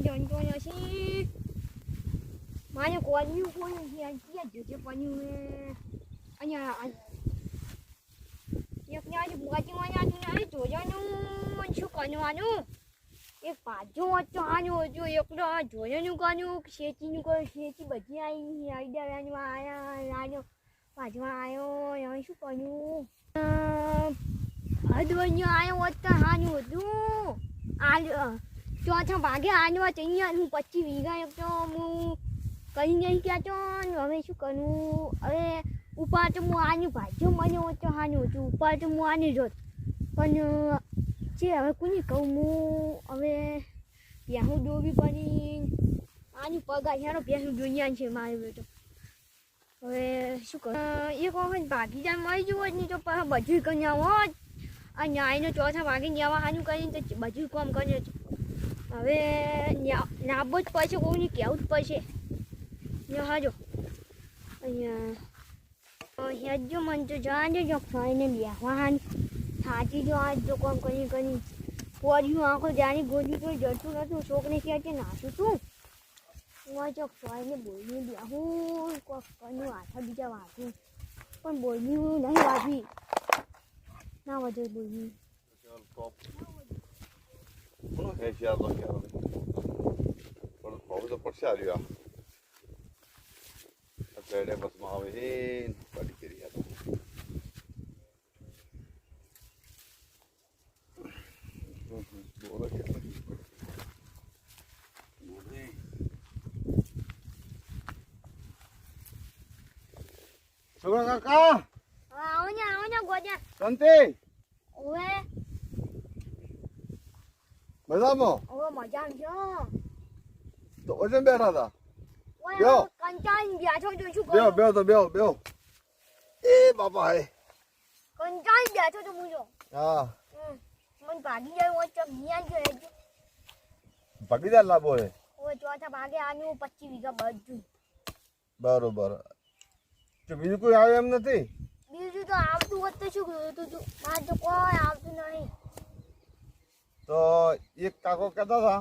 જાણતો નથી મારે કોન્યું કોઈ છે ક્યાં જજે કોન્યું એ અહીંયા આ- એક ને આજે મોતીમાં આનું ને જોવાનું શું કરવાનું એક પાછો ચાનું હજુ એકલો આ જોજાનું કાનું શેતીનું કર્યું શેતી બધી આવી આઈડિયા આયા લાગ્યો પાછો આવ્યો હવે શું કર્યું હદવન્ય આવ્યો હોત તો હાનું હતું આ ચોથા ભાગે આનો અહીંયા હું પચીસ વીઘા એક તો હું કઈ નહીં ક્યાં છો હવે શું કરું? હવે ઉપર તો હું આની ભાજ્યો મને ઓછો હાનું હતું ઉપર તો હું આની જોત પણ છે હવે કોની કહું હું? હવે બેહું ડોબી પડી આની પગાર હેરો બેહું દુનિયા છે મારે બેટો હવે શું કરું? એક વખત ભાગી જાય મળી જવું જ નહીં તો પછી બધું કરી આવો આ ન્યાયનો ચોથા વાગે ન્યાવા હાનું કરીને તો બધું કામ કરે છે હવે નાબો જ પડશે કોઈને કહેવું જ પડશે. હાજો. અહીંયા જો મન તો જાણજો જો ખાઈને બેહવાન. સાચી જો આજ જો કોમ કરી કરી. પોર્યું આંખો જાણી ગોળી કોઈ જતું નતું. છોકરી ક્યાં નાશું તું હું જો ખાઈને બોલી બેહું. કોક કનું હાથા બીજા વાંચું. પણ બોલ્યું નહીં વાંચવી. ના વધે બોલની. કોનો હેશિયાર તો યાર પણ બહુ તો પડશે આવ્યું આ પેડે બસમાં આવે હે પડી કરી બોલો કે છોકરા કાકા આવો ને આવો ને ગોજા શાંતિ ઓવે મજામાં ઓવે મજા છો તો ઓછે બેઠા હતા યો. કંટાળી બેઠો તો શું બેહો બેહો તો બેહો બેહો એ બાપા હે કંટાળી બેઠો તો હું જો હા હમ. ભાગી જાય છે ભાગીદાર લાભો હે ચોથા ભાગે આનું પચીસ વીઘા બધું બરોબર તો બીજું કોઈ આવે એમ નથી બીજું તો આવતું હોત તો શું તું મારે તો કોઈ આવતું નહીં તો એક કાકો કહેતા હતા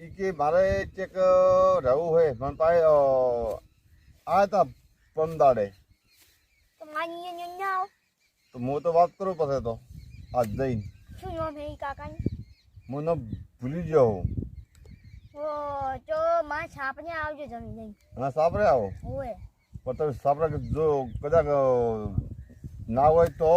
એ કે મારે ચેક રહેવું હોય. પણ પાસે આવ્યા હતા પમદાડે. તો હું તો વાત કરું પછી તો આજ જઈને. શું નામ હે કાકાની? ભૂલી ગયો હું. તો મારે છાપને આવજો જમી હા સાપરે આવો? પણ તમે સાપરે જો કદાચ ના હોય તો?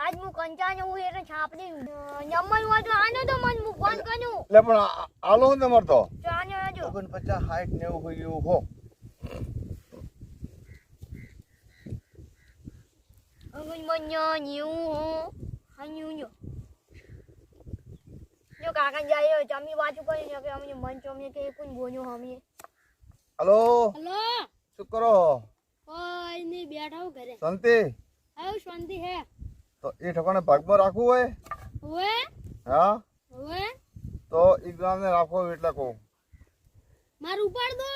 આજ હું કંચાને હું એટલે છાપડી નંબર હોય તો આને તો મન હું ફોન કર્યું. એટલે પણ આલો ને તમારે તો? તો આનો આવજો ઓગણ પચાસ સાઠ હોય એવું હો. અંગુન મન્યો નીવું હો. હાન્યુ ન્યો જો કાકા જાય જમી વાંચું કરી કે અમને મન ચોમને કે કોણ ગોન્યો હમી હલો? હલો? શું કરો? ઓય ને બેઠા હું ઘરે. શાંતિ? આવ શાંતિ હે. તો એ ઠકાણે ભાગમાં રાખવું હોય? હા? તો એ ગ્રામને રાખો એટલે કહું. મારું ઉપાડ દો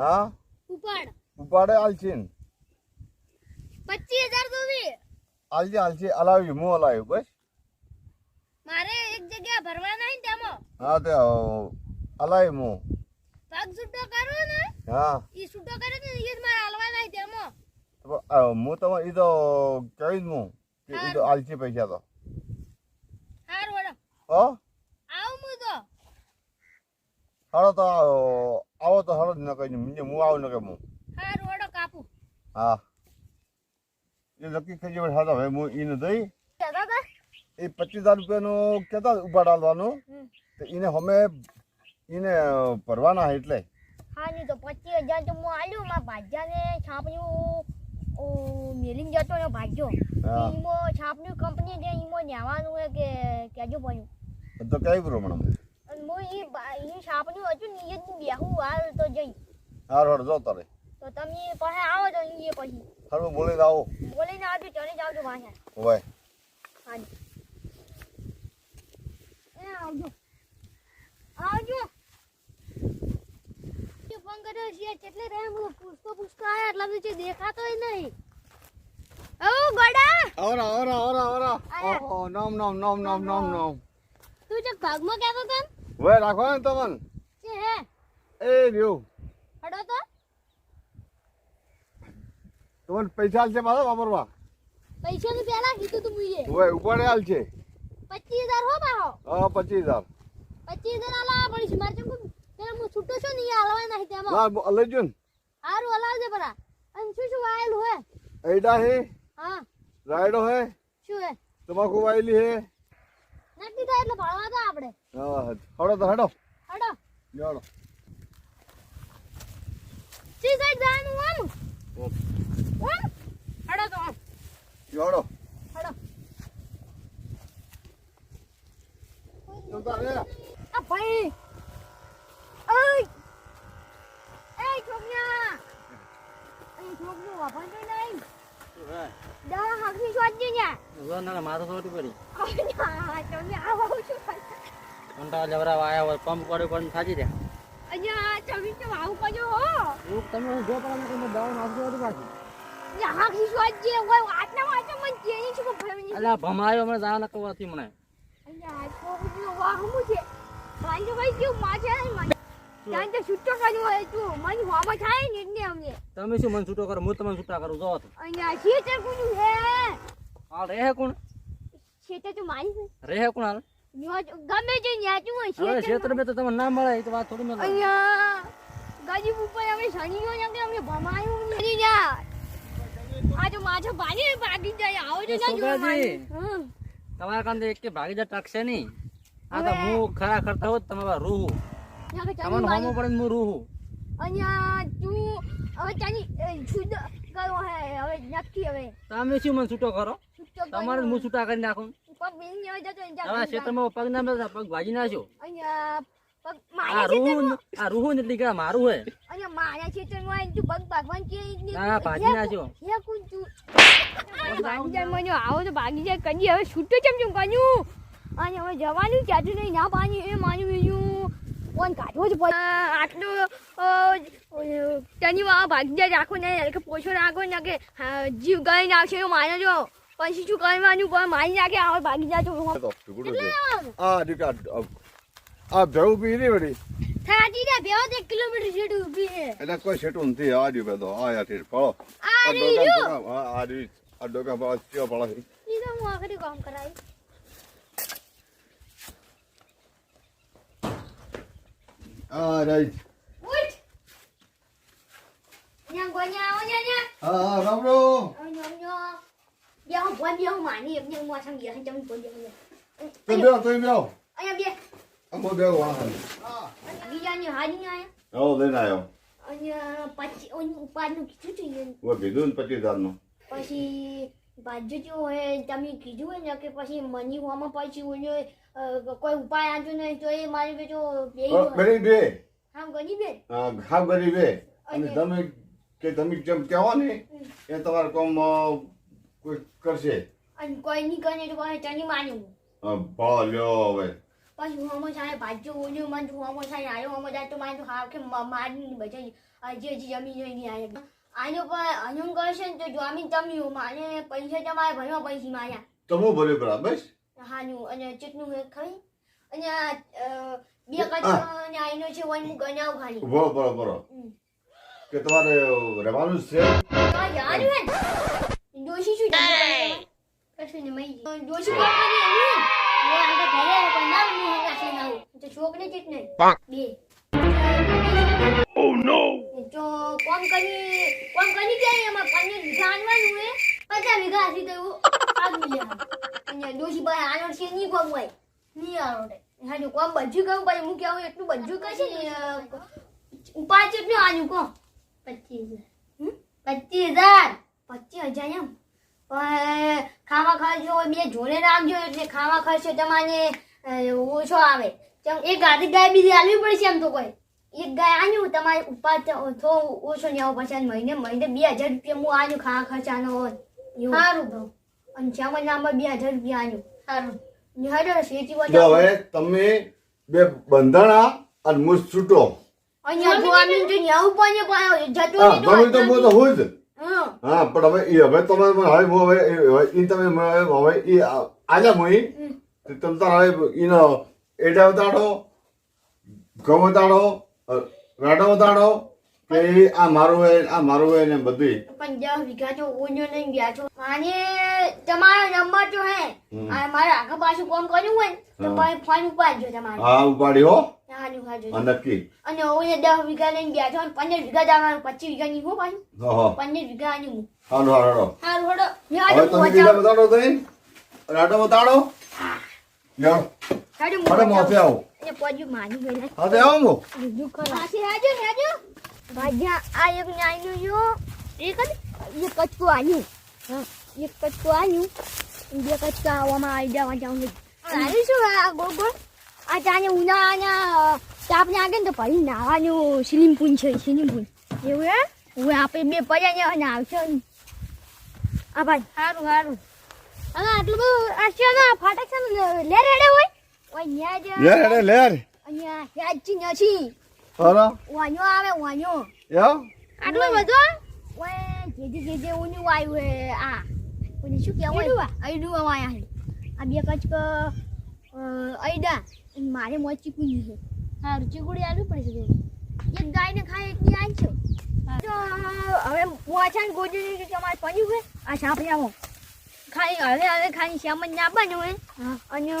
હા? ઉપાડ. ઉપાડે આલચીન પચીસ હજાર સુધી આલજે આલજે. હલાવ્યું હું હલાવ્યું બસ. મારે એક જગ્યા ભરવાના નહીં તેમાં. હા તે હલાવ્યું હું ભાગ છૂટો કરો ને. હા. ઈ છૂટો કરે ને ઈ જ મારે હાલવાના નહીં તેમાં. તો હું તમે એ તો કહી હું એ તો આલચી પૈસા તો. હાર વડો હો? આવ હું તો. હાલો તો આવો તો હાલો ન કહી હું હું આવું ન કે હું હાર વડો કાપુ. હા. એ નક્કી થઈ ગયું હા તો હવે હું એને દઈ. એ પચીસ હજાર રૂપિયાનું કહેતા ઉપાડાલવાનું હમ. તો એને અમે એને ભરવાના એટલે. હા નહીં તો પચીસ હજાર તો હું આલ્યું. મારા ભાજ્યાને છાપનું ઓ મેલીને જતો ને ભાગ્યો. ઈમો છાપની કંપની છે ઈમો ન્યાવાનું હે કે કેજો પડ્યું તો કઈ પ્રમાણે અને ઈ ઈ છાપનું હતું ને ઈ હાલ તો જઈ. હાર હાર જો તારે. તો તમે પાસે આવો તો પછી. આવો. બોલીને આવજો ચડી જાવજો હોય હાજી. એ આવજો. આવજો. ફોન કર્યો છે કેટલે રહે હું પૂછતો પૂછતો આયા એટલા તો દેખાતોય નહીં. ઓ ગોડા! આવરા આવરા આવરા આવરા. ઓહો નામ નામ નામ નામ નામ નામ તું ચક ભાગમાં કહેતો તો હવે રાખો ને તમને. છે હે? એ રહ્યું. હડો તો. તમને પૈસા છે પાછા વાપરવા. પૈસા તો પેલા કીધું તું મુઈએ. હવે ઉપર આલ છે પચીસ હજાર હો પાહો હા પચીસ હજાર. પચીસ હજાર આલા પડીશ મારે ચમ છૂટો છો ને હાલવા નહીં તેમાં. ના લઈ જો ને. હારું હલાવજે પરા અને શું શું વાયેલું હે? એડા હે. હા. રાયડો હે. શું હે? તમાકુ વાયેલી હે. નક્કી થાય એટલે ભાળવા તો આપણે. હા હડો તો હડો. હડો. જોડો ચી સાઈડ જવાનું આમ ઓમ. હડો તો આમ જાડો હડો. તો તારે આ ભાઈ ઓય એ છોકરા એ છોકરો વાપરતો નહીં દવા હાકની શોધજે ન્યા માથું થોડી પડી તમે આવો કરતા? કંટાળા જવરા આયા હોય પંપ પડે પણ થાકી રહ્યા અહીંયા તમે કેમ આવું કરજો હો તમે જો પણ તમે દવા નાખી હતી પાછી અહીંયા હાકની શોધજે કોઈ વાતના વાતે મને કેની શું ખબર અલ્યા ભમાયો મને જાણ કવાથી મને અહીંયા છોકરીઓ વાહમું છે ભાઈ ભાઈ કેવું માજે મને ત્યાં તો છૂટો કર્યો હોય તું. મન હોમાં થાય ને એટલે અમને તમે શું મન છૂટો કરો? હું તમને છૂટા કરું. જો અહીંયા શેતર કુનું હે હાલ રહે કોણ? શેતર તો મારી રહે કોણ હાલ? ગમે તે ન્યાચું હોય શેતર શેતર મે તો તમને ના મળે એ તો વાત થોડી મળે. અહીંયા ગાજી ઉપર અમે ગયો ને અમે ભમાયું ને ન્યા આ તો માથા ભાજી ભાગી જાય આવો જો ના જો. તમારા કાંદે એક કે ભાગી જા ટકશે નહીં. આ તો હું ખરા કરતા હોત તમે બા રૂહું તમને હોમો પડે હું અહીંયા તું હવે ચાની છૂટ કરો હે હવે નક્કી હવે તમે શું મને છૂટો કરો તમારે હું છૂટા કરી નાખું પગ બેન ને જતો ત્યાં ક્ષેત્રમાં પગ ના મળે પગ ભાજી નાખ્યો અહીંયા મારા હે અહીંયા મારા આવીને તું પગ ભગવાન કે ભાજી નાખ્યો. હે કું તું ભાગી જાય મને આવો તો ભાગી જાય કદી હવે છૂટો કેમ છું કર્યું અને હવે જવાનું ક્યાંથી નહીં ના પાણી એ માની બીજું કોણ કાઢવો જ પડે. આટલું તેની જાય રાખો ને કે પોછો રાખો ને કે જીવ ગઈ આવશે એવું માને જો પછી શું કરવાનું? પણ મારી નાખે આવો ભાગી જાય તો આ દીકા આ ભેવું પી રહી વળી થાતી ને બે એક કિલોમીટર જેટલું ઊભી છે. એટલે કોઈ નથી આ આ યાર ઠીક ફળો. આ આ રી ડોકા ઈ તો હું આખરી કામ કરાવી. આ રાઈટ. ઉઠ. ન્યા ગોન્યા આવો ન્યા ન્યા હા હા રામડો ન્યા ન્યા ન્યા હું ભોન બેહું માની એમને હું આસમ ગયા છે તમે ભોન બેહું તો બેહો તો બેહો અહીંયા બે. અમો બેહો વાહ બીજાની હારી આયા. આવો લઈને આવ્યો અને પછી ઓની ઉપાડનું કીધું હતું હું કીધું ને પચીસ હજારનું પછી બાજુ જો હોય તમે કીધું હોય ને કે પછી મની હોમાં પછી અ, કોઈ ઉપાય આજો નહીં તો એ મારી બેટો બે અ, ગરીબ બે. હા ગની બેન હા, ગરીબ બે. અને તમે કે તમે જેમ કહેવો ને એ તમારે કોમ કોઈ કરશે. અને કોઈ નહીં કરે તો કોઈ તની માન્યું ભાવ હવે. પછી હોમો સાહેબ ભાજ્યો ઓલ્યો મન હોમો સાહેબ આયો હોમો જાય તો મારે તો હા કે મારી બચાઈ હજી હજી જમી નહીં આવે આનો પણ અનુમ કરશે ને તો જમીન તમે મારે પૈસા તમારે ભરવા પૈસા માર્યા તમે ભર્યો બરાબર હાનું અને ચટનું હે ખાઈ અને બે કચરો અને આઈનો છે વન હું ગણાવ ખાલી બરો બરો હમ. કે તમારે રહેવાનું છે? તો યાર હે દોશી શું કશું ને મઈ દોશી કોણ કરી એવું વો આ તો ઘરે પણ ના હું હંગા છે ના તો છોકરી ચીટ નહીં બે. ઓ નો તો કોમ કરી કોમ કરી કે એમાં પનીર જાણવાનું હે? પચાસ વીઘા હતી તો એવું આગ મિલ્યા અને દોશી ભાઈ આનો છે નહીં કોમ હોય. નહીં આનો હાજુ કોમ બધું કહું પછી હું કેવું એટલું બધું કરશે ને અ, પાંચ એટલું આનું કહો પચીસ હજાર. પચીસ હજાર? પચીસ હજાર એમ? પણ ખાવા ખર્ચો બે જોડે રાખજો એટલે ખાવા ખર્ચો તમારે ઓછો આવે. જેમ એક ગાડી ગાય બીજી આલવી પડશે એમ તો કોઈ. એક ગાય આન્યું તમારે ઉપર તો ઓછો ને આવો પછી મહિને મહિને બે હજાર રૂપિયા હું આન્યું ખાવા ખર્ચાનો હોય. સારું ભાવ. અને ચામલ નામાં બે હજાર રૂપિયા સારું શેતી હવે તમે બે બંધણા અને મુજ છૂટો. અહીંયા જો આમ જો ન્યાવું પણ પણ જતો હા તો હું તો હું જ. હા. હા પણ હવે એ હવે તમે હવે હવે એ- તમે હવે ઈ આ- આલ્યા મુઈ તમ તાર હવે ઈનો એડા ઉતાડો ઘઉં ઉતાડો રાડા ઉતાડો કે આ મારું હોય આ મારું હોય ને બધું. પણ વીઘા તો ઓછો નહીં ગયા છો. માને તમારો નંબર તો હે. આ મારે આગળ પાછું કોમ કર્યું હોય તો ભાઈ ફોન ઉપાડજો તમારે. હા ઉપાડી હો. હારું હારું હા, નક્કી. અને ઓને દસ વીઘા લઈને ગયા છો પંદર વીઘા જવાનું પચીસ વીઘા ની હું પાછું પંદર વીઘા ની હું. હાલો હાલો હારું હડો હવે તમે બીજા બતાડો તઈ રાડો બતાડો. લ્યો અરે મોસે આવો. એ પજુ માની ગઈ હવે આવો બીજું ખરા. પાછી હાજો હાજો ભાગ્યા આ એક નાઈનું જો એક જ એક કચકું આન્યું હા એક કચકું આન્યું બે કચકા આવવામાં આવી જવા જાઉં આની શું આ ગોળ આ ચાને ઉનાળાના તાપ લાગે ને તો પછી નાવાનું સ્વિમિંગ પુલ છે સ્વિમિંગ પુલ એવું હે હવે આપણે બે પડ્યા ને આવશે આ ભાઈ સારું સારું અને આટલું બધું આ છે ને ફાટક છે ને લેર હેડે હોય ઓય ન્યા જ લેર હેડે લેર અહીંયા યાચી નથી અરે વાંયો આવે વાંયો યો આટલો બધો ઓય જેજે જેજે ઉની વાયુ હે આ ઓને શું કહેવાય અઈડું વાયા હે આ બે કચક અઈડા અને મારે મોજ ચીકુની છે હારું ચીકુડી આલુ પડે છે એક ગાયને ખાય એટલી આજ છો તો હવે વાછા ને ગોજરી કે તમારે પડ્યું હે આ સાપડામાં ખાલી હવે હવે ખાલી શ્યામન ના બન્યું હે અને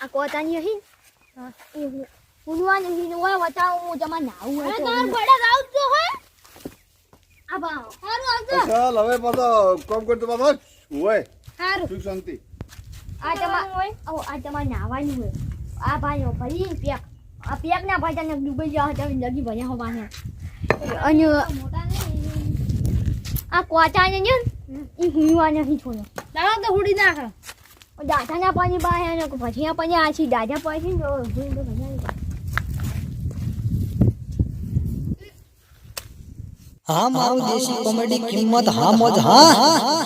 આ કોતાની હી હા એ ઉનવાને હી નો બતાવું હું તમારે નાવું અરે તાર બડા રાવ તો હે આ બા હારું આવતો ચાલ હવે પાછો કોમ કરતો બાબા. હોય. હારું. સુખ શાંતિ. આ તમાર ઓ આ તમાર નાવાનું હોય. આ ભાઈઓ ભરી પેક આ પેક ના ભાઈ તને ડૂબી જાવ તમે લગી ભણ્યા હો બાને અને આ કોચા ને. ને ઈ હુંવા નથી છોનો દાદા તો હુડી નાખ. દાદા ના પાણી બાહે ને પછી આ પાણી આ છે દાદા પાણી ને તો હુઈ તો ભણ્યા હા મારું દેશી કોમેડી કિંમત હા મોજ હા.